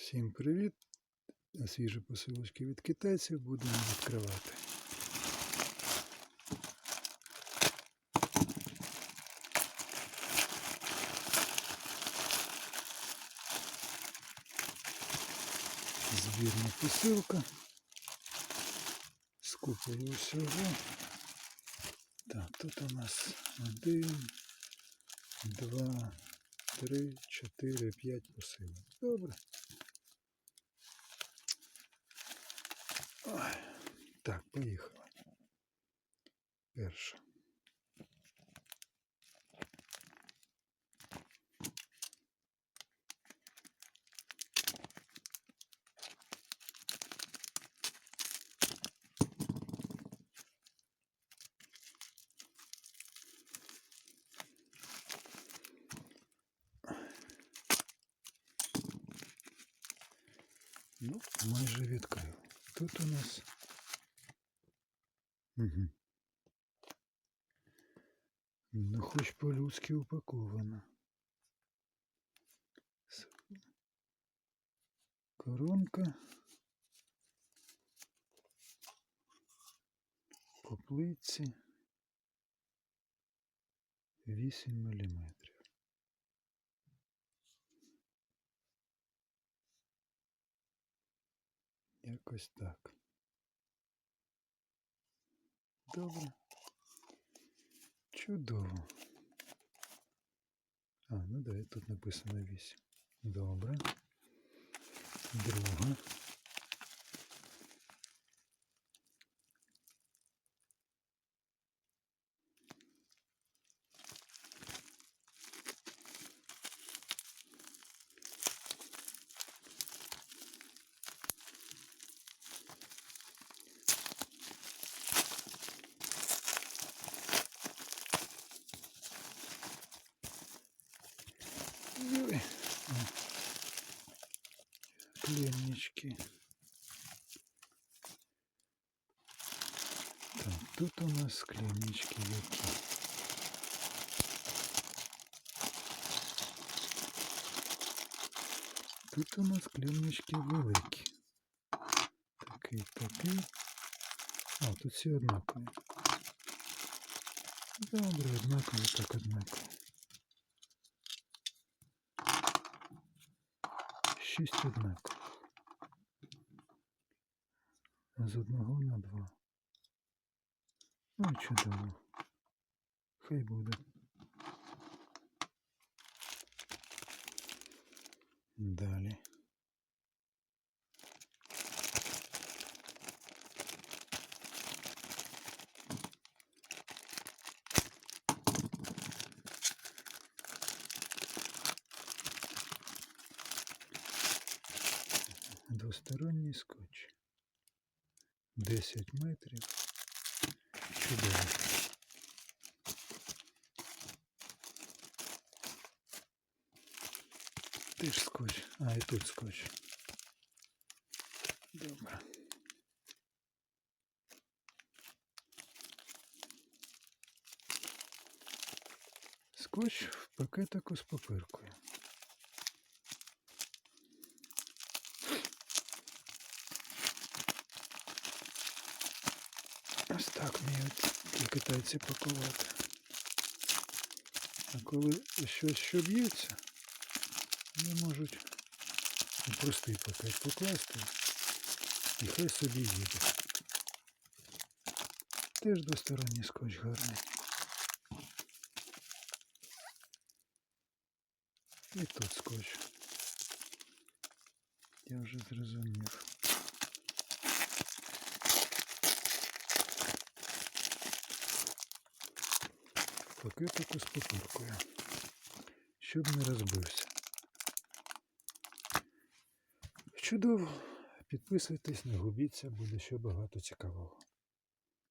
Всім привіт! Свіжі посилочки від китайців будемо відкривати. Збірна посилка. З купою всього. Так, тут у нас один, два, три, чотири, п'ять посилок. Добре. Так, поїхали. Перша. Ну, майже відкрив. Тут у нас. Угу. Ну, хоч по-людськи упаковано. Коронка. По плитці. 8 міліметрів. Якось так. Добре. Чудово. А, ну да, тут написано 8. Добре. Друга. Пленнички. Так, тут у нас клемнички які. Тут у нас клемнички великі. Такий, такий. А, тут всі однакові. Добре, однакові, так однакові. Шість однакових. з одного на два. Ну, чудово. Хай буде. Далі. Двосторонній скотч. 10 метрів. Чудово. Теж скотч. А, і тут скотч. Добре. Скотч в пакетику з папиркою. Ось так вміють ті китайці пакувати. А коли щось що б'ється, вони можуть у простий пакет покласти і хай собі їде. Теж двосторонній скотч гарний. І тут скотч. Я вже зрозумів. Пакетику з папіркою, щоб не розбився. Чудово, підписуйтесь, не губіться, буде ще багато цікавого.